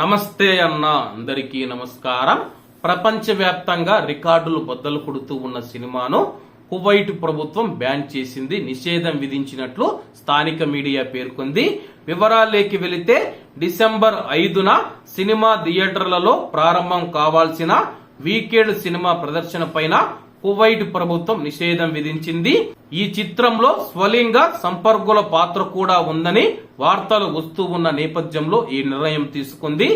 నమస్తే అన్న అందరికీ నమస్కారం. ప్రపంచవ్యాప్తంగా రికార్డులు బద్దలు కొడుతూ ఉన్న సినిమాను కువైట్ ప్రభుత్వం బ్యాన్ చేసింది నిషేధం విధించినట్లు స్థానిక మీడియా పేర్కొంది. వివరాలేకి వెళితే డిసెంబర్ ఐదున సినిమా థియేటర్లలో ప్రారంభం కావాల్సిన వీకెండ్ సినిమా ప్రదర్శన పైన కువైట్ ప్రభుత్వం నిషేధం విధించింది. ఈ చిత్రంలో స్వలింగ సంపర్కుల పాత్ర కూడా ఉందని వార్తలు వస్తూ ఉన్న నేపథ్యంలో ఈ నిర్ణయం తీసుకుంది.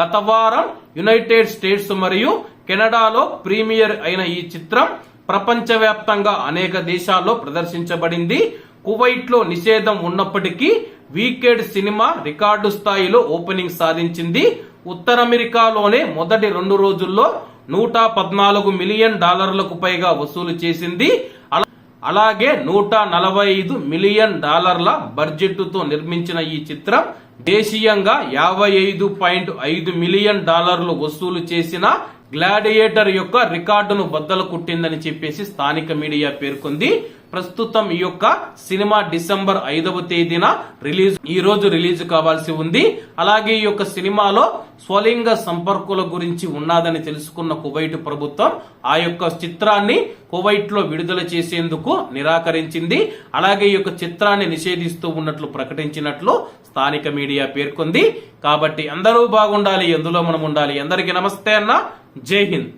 గత వారం యునైటెడ్ స్టేట్స్ మరియు కెనడాలో ప్రీమియర్ అయిన ఈ చిత్రం ప్రపంచవ్యాప్తంగా అనేక దేశాల్లో ప్రదర్శించబడింది. కువైట్లో నిషేధం ఉన్నప్పటికీ వీకెండ్ సినిమా రికార్డు స్థాయిలో ఓపెనింగ్ సాధించింది. ఉత్తర అమెరికాలోనే మొదటి రెండు రోజుల్లో నూట పద్నాలుగు మిలియన్ డాలర్లకు పైగా వసూలు చేసింది. అలాగే నూట నలభై ఐదు మిలియన్ డాలర్ల బడ్జెట్తో నిర్మించిన ఈ చిత్రం దేశీయంగా యాభై ఐదు పాయింట్ ఐదు మిలియన్ డాలర్లు వసూలు చేసిన గ్లాడియేటర్ యొక్క రికార్డును బద్దలు కుట్టిందని చెప్పేసి స్థానిక మీడియా పేర్కొంది. ప్రస్తుతం ఈ యొక్క సినిమా డిసెంబర్ ఐదవ తేదీన రిలీజ్ ఈ రోజు రిలీజ్ కావాల్సి ఉంది. అలాగే ఈ యొక్క సినిమాలో స్వలింగ సంపర్కుల గురించి ఉన్నాదని తెలుసుకున్న కువైట్ ప్రభుత్వం ఆ యొక్క చిత్రాన్ని కువైట్లో విడుదల చేసేందుకు నిరాకరించింది. అలాగే ఈ యొక్క చిత్రాన్ని నిషేధిస్తూ ఉన్నట్లు ప్రకటించినట్లు స్థానిక మీడియా పేర్కొంది. కాబట్టి అందరూ బాగుండాలి ఎందులో మనం ఉండాలి. అందరికీ నమస్తే అన్న. జై హింద్.